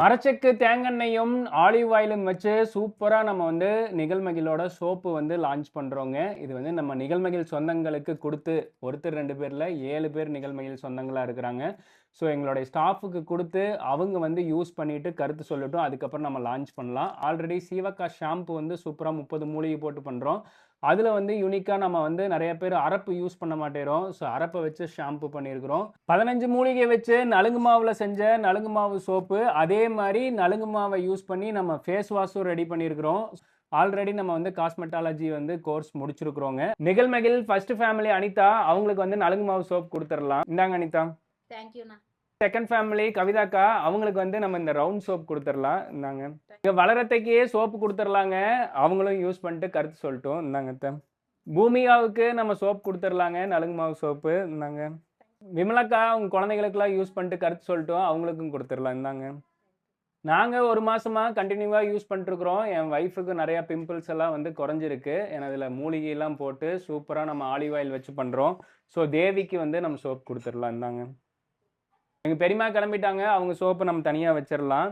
மரச்செக்கு தேங்கெண்ணையும் olive ஆயிலும் வச்சு சூப்பராக நம்ம வந்து நிகழ்மகிலோட சோப்பு வந்து லான்ச் பண்ணுறோங்க இது வந்து நம்ம நிகழ்மகிழ் சொந்தங்களுக்கு கொடுத்து ஒருத்தர் ரெண்டு பேரில் ஏழு பேர் நிகழ்மகிழ் சொந்தங்களாக இருக்கிறாங்க. ஸோ எங்களுடைய ஸ்டாஃபுக்கு கொடுத்து அவங்க வந்து யூஸ் பண்ணிவிட்டு கருத்து சொல்லட்டும் அதுக்கப்புறம் நம்ம லான்ச் பண்ணலாம். ஆல்ரெடி சீவக்கா ஷாம்பு வந்து சூப்பராக முப்பது மூலிகை போட்டு பண்ணுறோம் அதில் வந்து யூனிக்காக நம்ம வந்து நிறைய பேர் அரப்பு யூஸ் பண்ண மாட்டேறோம். ஸோ அரப்பை வச்சு ஷாம்பு பண்ணியிருக்கிறோம். பதினஞ்சு மூலிகை வச்சு நலுங்கு மாவில் செஞ்ச நலுங்கு மாவு சோப்பு அதே மாதிரி நலுங்கு மாவை யூஸ் பண்ணி நம்ம ஃபேஸ் வாஷும் ரெடி பண்ணியிருக்கிறோம். ஆல்ரெடி நம்ம வந்து காஸ்மெட்டாலஜி வந்து கோர்ஸ் முடிச்சிருக்கிறோங்க. நிகழ்மகிழ் ஃபர்ஸ்ட் ஃபேமிலி அனிதா அவங்களுக்கு வந்து நலுங்கு மாவு சோப் கொடுத்துடலாம். இந்தாங்க அனிதா. தேங்க்யூண்ணா செகண்ட் ஃபேமிலி கவிதாக்கா அவங்களுக்கு வந்து நம்ம இந்த ரவுண்ட் சோப் கொடுத்துடலாம். இந்தாங்க. இங்கே வளரத்தைக்கே சோப்பு கொடுத்துடலாங்க. அவங்களும் யூஸ் பண்ணிட்டு கருத்து சொல்லட்டும். இந்தாங்க அத்தை. பூமிகாவுக்கு நம்ம சோப் கொடுத்துடலாங்க நலுங்கு மாவு சோப்பு இந்தாங்க. விமலாக்கா அவங்க குழந்தைகளுக்கெல்லாம் யூஸ் பண்ணிட்டு கருத்து சொல்லட்டும். அவங்களுக்கும் கொடுத்துடலாம். இந்தாங்க. நாங்கள் ஒரு மாதமாக கண்டினியூவாக யூஸ் பண்ணிட்டுருக்குறோம். என் ஒய்ஃபுக்கு நிறையா பிம்பிள்ஸ் எல்லாம் வந்து குறைஞ்சிருக்கு. ஏன்னா அதில் மூலிகையெல்லாம் போட்டு சூப்பராக நம்ம ஆலிவ் ஆயில் வச்சு பண்ணுறோம் ஸோ தேவிக்கு வந்து நம்ம சோப் கொடுத்துடலாம். இருந்தாங்க எங்கள் பெரியம்மா கிளம்பிட்டாங்க. அவங்க சோப்பு நம்ம தனியாக வச்சிடலாம்.